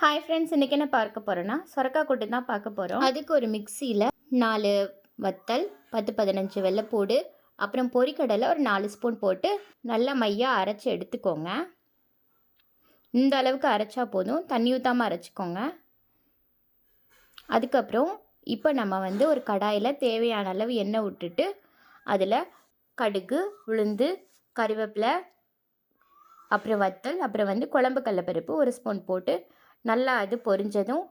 Hi friends இன்றைக்கி என்ன பார்க்க போகிறோன்னா சொரக்கா கூட்டு தான் பார்க்க போகிறோம் அதுக்கு ஒரு மிக்சியில் நாலு வத்தல் பத்து பதினஞ்சு வெள்ளைப்பூடு அப்புறம் பொரிக்கடலை ஒரு நாலு ஸ்பூன் போட்டு நல்லா மையாக அரைச்சி எடுத்துக்கோங்க. இந்த அளவுக்கு அரைச்சா போதும். தண்ணி ஊற்றாமல் அரைச்சிக்கோங்க. அதுக்கப்புறம் இப்போ நம்ம வந்து ஒரு கடாயில் தேவையான அளவு எண்ணெய் விட்டுட்டு அதில் கடுகு உளுந்து கருவேப்பிலை அப்புறம் வத்தல் அப்புறம் வந்து குழம்பு கடலப்பருப்பு ஒரு ஸ்பூன் போட்டு நல்லா அது பொரிஞ்சதும்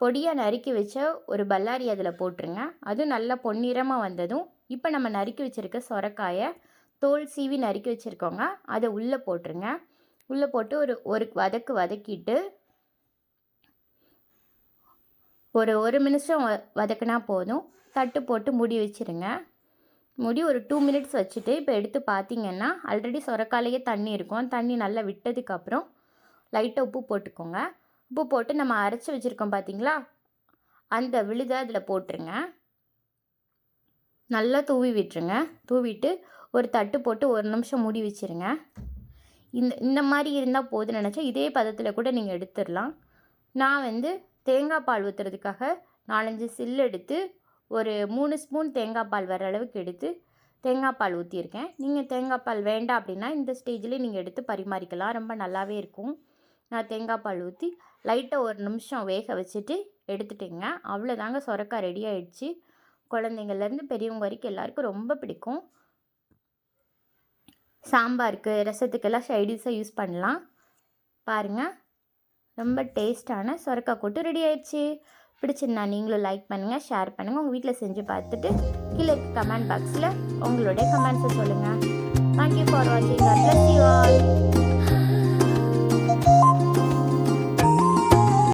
பொடியாக நறுக்கி வச்ச ஒரு பல்லாரி அதில் போட்டுருங்க. அதுவும் நல்லா பொன்னிறமாக வந்ததும் இப்போ நம்ம நறுக்கி வச்சுருக்க சொரக்காயை தோல் சீவி நறுக்கி வச்சுருக்கோங்க அதை உள்ளே போட்டுருங்க. உள்ளே போட்டு ஒரு ஒரு வதக்கு வதக்கிட்டு ஒரு ஒரு நிமிஷம் வ வதக்குனா போதும். தட்டு போட்டு முடி வச்சுருங்க. முடி ஒரு டூ மினிட்ஸ் வச்சுட்டு இப்போ எடுத்து பார்த்தீங்கன்னா ஆல்ரெடி சொரக்காலையே தண்ணி இருக்கும். தண்ணி நல்லா விட்டதுக்கப்புறம் லைட்டாக உப்பு போட்டுக்கோங்க. உப்பு போட்டு நம்ம அரைச்சி வச்சுருக்கோம் பார்த்தீங்களா அந்த விழுதை அதில் போட்டுருங்க. நல்லா தூவி விட்டுருங்க. தூவிட்டு ஒரு தட்டு போட்டு ஒரு நிமிஷம் மூடி வச்சுருங்க. இந்த இந்த மாதிரி இருந்தால் போதும் நினச்சா இதே பதத்தில் கூட நீங்கள் எடுத்துடலாம். நான் வந்து தேங்காய் பால் ஊற்றுறதுக்காக நாலஞ்சு சில்லு எடுத்து ஒரு மூணு ஸ்பூன் தேங்காய் பால் வர அளவுக்கு எடுத்து தேங்காய் பால் ஊற்றியிருக்கேன் நீங்கள் தேங்காய் பால் வேண்டாம் அப்படின்னா இந்த ஸ்டேஜ்லேயே நீங்கள் எடுத்து பரிமாறிக்கலாம். ரொம்ப நல்லாவே இருக்கும். நான் தேங்காய் பால் ஊற்றி லைட்டாக ஒரு நிமிஷம் வேக வச்சுட்டு எடுத்துட்டேங்க. அவ்வளோதாங்க சொரக்காய் ரெடி ஆகிடுச்சு குழந்தைங்கள்லேருந்து பெரியவங்க வரைக்கும் எல்லாருக்கும் ரொம்ப பிடிக்கும். சாம்பாருக்கு ரசத்துக்கெல்லாம் சைடிஸாக யூஸ் பண்ணலாம். பாருங்கள் ரொம்ப டேஸ்டான சொரக்காய் கூட்டு ரெடி ஆயிடுச்சு. பிடிச்சிருந்தா நீங்களும் லைக் பண்ணுங்கள் ஷேர் பண்ணுங்கள் உங்கள் வீட்டில் செஞ்சு பார்த்துட்டு கீழே கமெண்ட் பாக்ஸில் உங்களுடைய கமெண்ட்ஸை சொல்லுங்கள் தேங்க்யூ ஃபார் வாட்சிங் யூ ஆல்